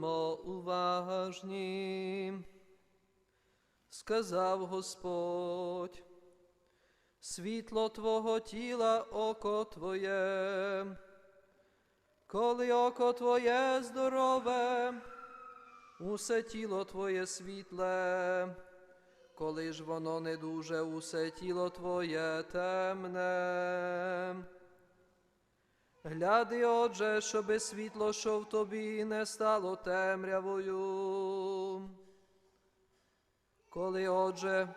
Будьмо уважні. Сказав Господь, світло Твого тіла, око Твоє, коли око Твоє здорове, усе тіло Твоє світле, коли ж воно не дуже, усе тіло Твоє темне. Гляди, отже, щоби світло, що в тобі, не стало темрявою. Коли, отже,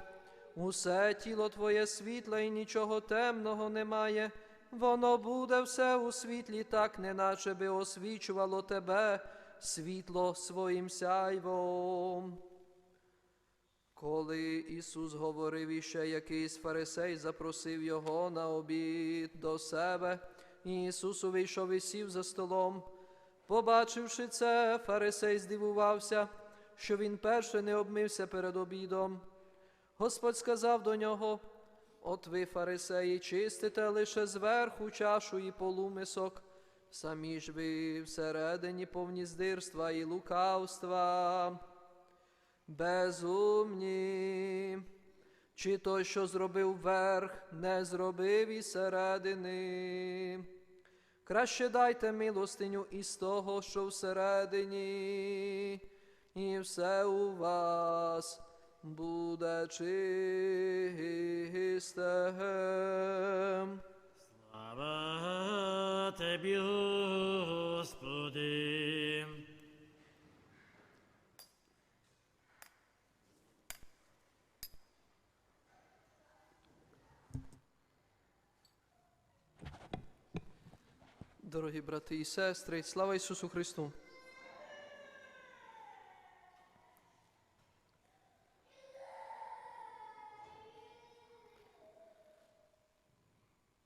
усе тіло твоє світле і нічого темного немає, воно буде все у світлі, так неначе би освічувало тебе світло своїм сяйвом. Коли Ісус говорив іще якийсь фарисей запросив його на обід до себе, Ісус увійшов і сів за столом. Побачивши це, фарисей здивувався, що він перше не обмився перед обідом. Господь сказав до нього: От ви, фарисеї, чистите лише зверху чашу і полумисок, самі ж ви всередині повні здирства і лукавства. Безумні, чи той, що зробив верх, не зробив і середини. Краще дайте милостиню із того, що всередині, і все у вас буде чисте. Слава Тобі, Господи. Дорогі брати і сестри, слава Ісусу Христу!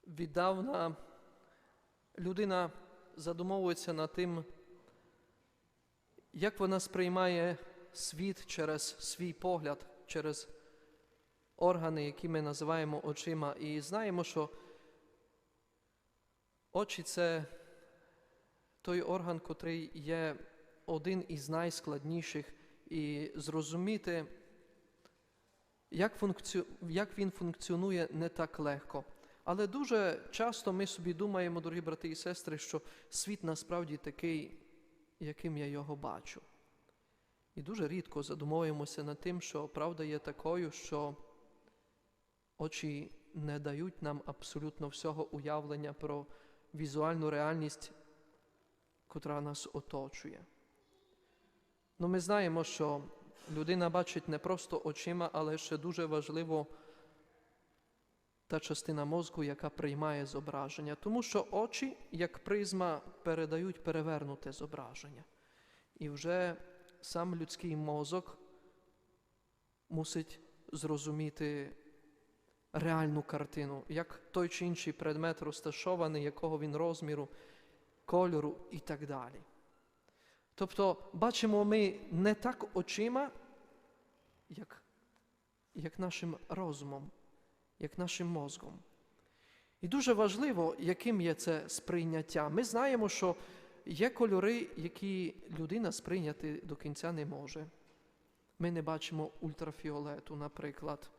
Віддавна людина задумовується над тим, як вона сприймає світ через свій погляд, через органи, які ми називаємо очима. І знаємо, що Очі це той орган, котрий є один із найскладніших, і зрозуміти, як, функці... як він функціонує, не так легко. Але дуже часто ми собі думаємо, дорогі брати і сестри, що світ насправді такий, яким я його бачу. І дуже рідко задумуємося над тим, що правда є такою, що очі не дають нам абсолютно всього уявлення про візуальну реальність, котра нас оточує. Ну, Ми знаємо, що людина бачить не просто очима, але ще дуже важливо та частина мозку, яка приймає зображення. Тому що очі, як призма, передають перевернуте зображення. І вже сам людський мозок мусить зрозуміти реальну картину, як той чи інший предмет розташований, якого він розміру, кольору і так далі. Тобто, бачимо ми не так очима, як, як нашим розумом, як нашим мозком. І дуже важливо, яким є це сприйняття. Ми знаємо, що є кольори, які людина сприйняти до кінця не може. Ми не бачимо ультрафіолету, наприклад.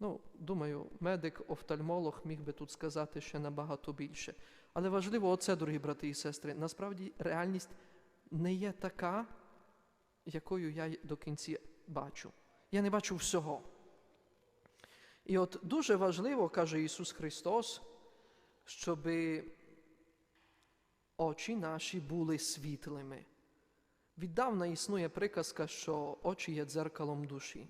Ну, думаю, медик, офтальмолог міг би тут сказати ще набагато більше. Але важливо оце, дорогі брати і сестри, насправді реальність не є така, якою я до кінці бачу. Я не бачу всього. І от дуже важливо, каже Ісус Христос, щоб очі наші були світлими. Віддавна існує приказка, що очі є дзеркалом душі.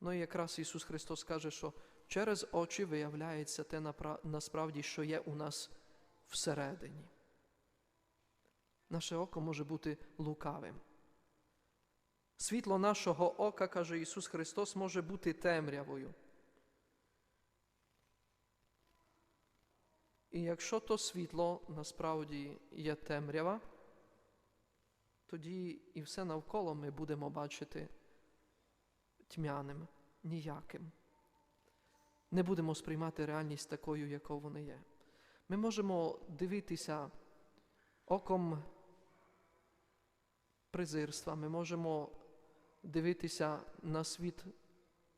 Ну і якраз Ісус Христос каже, що через очі виявляється те насправді, що є у нас всередині. Наше око може бути лукавим. Світло нашого ока, каже Ісус Христос, може бути темрявою. І якщо то світло насправді є темрява, тоді і все навколо ми будемо бачити тьмяним, ніяким. Не будемо сприймати реальність такою, якою вона є. Ми можемо дивитися оком презирства, ми можемо дивитися на світ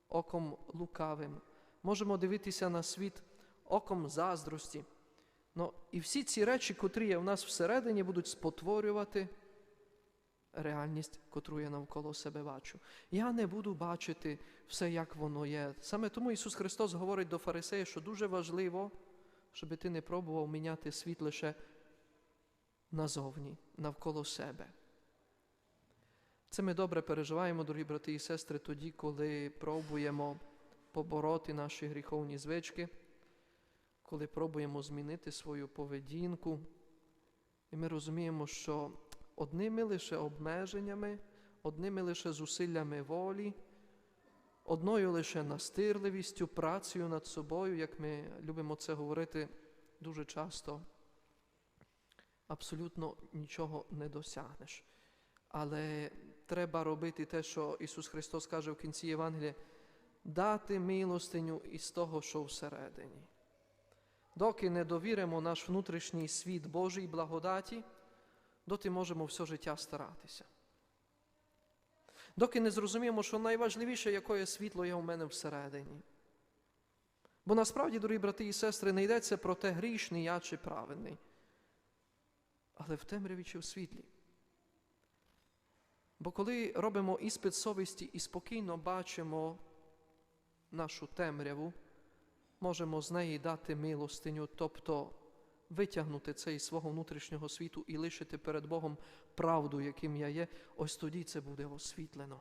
оком лукавим, можемо дивитися на світ оком заздрості. Ну, і всі ці речі, котрі є в нас всередині, будуть спотворювати реальність, котру я навколо себе бачу. Я не буду бачити все, як воно є. Саме тому Ісус Христос говорить до фарисея, що дуже важливо, щоб ти не пробував міняти світ лише назовні, навколо себе. Це ми добре переживаємо, дорогі брати і сестри, тоді, коли пробуємо побороти наші гріховні звички, коли пробуємо змінити свою поведінку. І ми розуміємо, що одними лише обмеженнями, одними лише зусиллями волі, одною лише настирливістю, працею над собою, як ми любимо це говорити дуже часто, абсолютно нічого не досягнеш. Але треба робити те, що Ісус Христос каже в кінці Євангелія, дати милостиню із того, що всередині. Доки не довіримо наш внутрішній світ Божій благодаті, доти можемо все життя старатися. Доки не зрозуміємо, що найважливіше, якое світло є у мене всередині. Бо насправді, дорогі брати і сестри, не йдеться про те, грішний я чи праведний, але в темряві чи в світлі. Бо коли робимо іспит совісті і спокійно бачимо нашу темряву, можемо з неї дати милостиню, тобто витягнути це із свого внутрішнього світу і лишити перед Богом правду, яким я є, ось тоді це буде освітлено.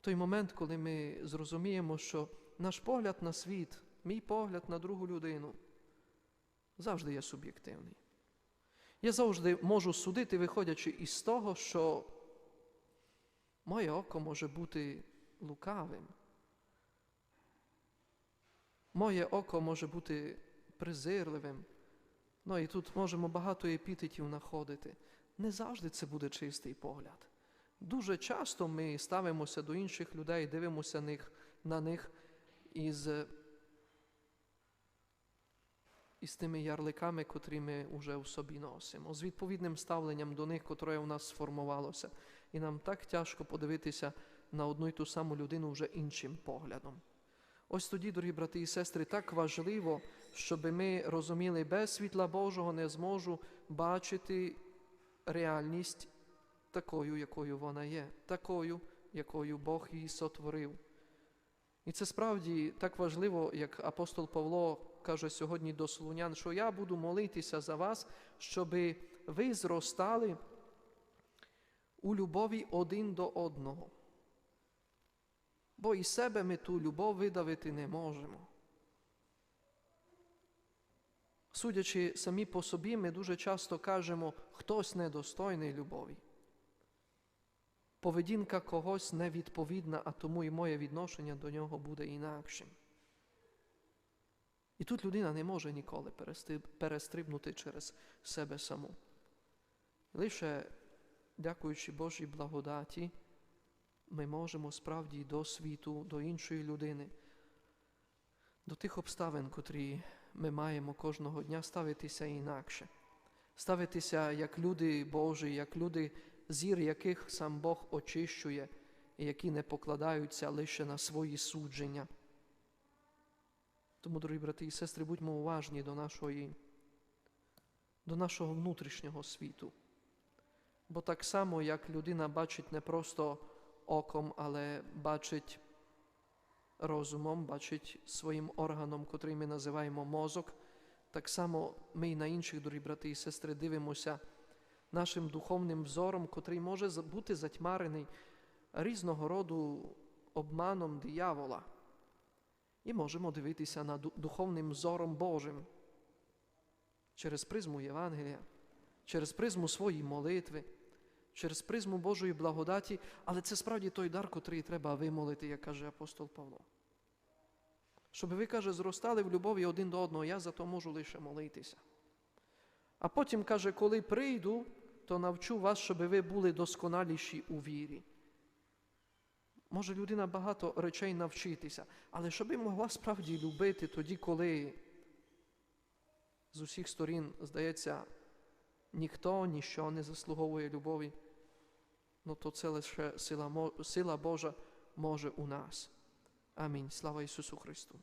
Той момент, коли ми зрозуміємо, що наш погляд на світ, мій погляд на другу людину завжди є суб'єктивний. Я завжди можу судити, виходячи із того, що моє око може бути лукавим. Моє око може бути презирливим. Ну і тут можемо багато епітетів знаходити. Не завжди це буде чистий погляд. Дуже часто ми ставимося до інших людей, дивимося них, на них із, із тими ярликами, котрі ми вже у собі носимо, з відповідним ставленням до них, котре у нас сформувалося. І нам так тяжко подивитися на одну і ту саму людину вже іншим поглядом. Ось тоді, дорогі брати і сестри, так важливо, щоб ми розуміли, без світла Божого не зможу бачити реальність такою, якою вона є, такою, якою Бог її сотворив. І це справді так важливо, як апостол Павло каже сьогодні до Солунян, що я буду молитися за вас, щоб ви зростали у любові один до одного. Бо із себе ми ту любов видавити не можемо. Судячи самі по собі, ми дуже часто кажемо, хтось недостойний любові. Поведінка когось невідповідна, а тому і моє відношення до нього буде інакшим. І тут людина не може ніколи перестрибнути через себе саму. Лише, дякуючи Божій благодаті, ми можемо справді до світу, до іншої людини, до тих обставин, котрі ми маємо кожного дня ставитися інакше, ставитися як люди Божі, як люди, зір яких сам Бог очищує, і які не покладаються лише на свої судження. Тому, дорогі брати і сестри, будьмо уважні до нашої, до нашого внутрішнього світу. Бо так само, як людина бачить не просто оком, але бачить розумом, бачить своїм органом, котрий ми називаємо мозок, так само ми і на інших, дорогі брати і сестри, дивимося нашим духовним взором, котрий може бути затьмарений різного роду обманом диявола. І можемо дивитися на духовним зором Божим через призму Євангелія, через призму своєї молитви, через призму Божої благодаті, але це справді той дар, котрий треба вимолити, як каже апостол Павло. Щоб ви, каже, зростали в любові один до одного, я за то можу лише молитися. А потім каже, коли прийду, то навчу вас, щоб ви були досконаліші у вірі. Може людина багато речей навчитися, але щоб могла справді любити тоді, коли з усіх сторін, здається, ніхто, ніщо не заслуговує любові. Ну то це лише сила, сила Божа може у нас. Амінь. Слава Ісусу Христу.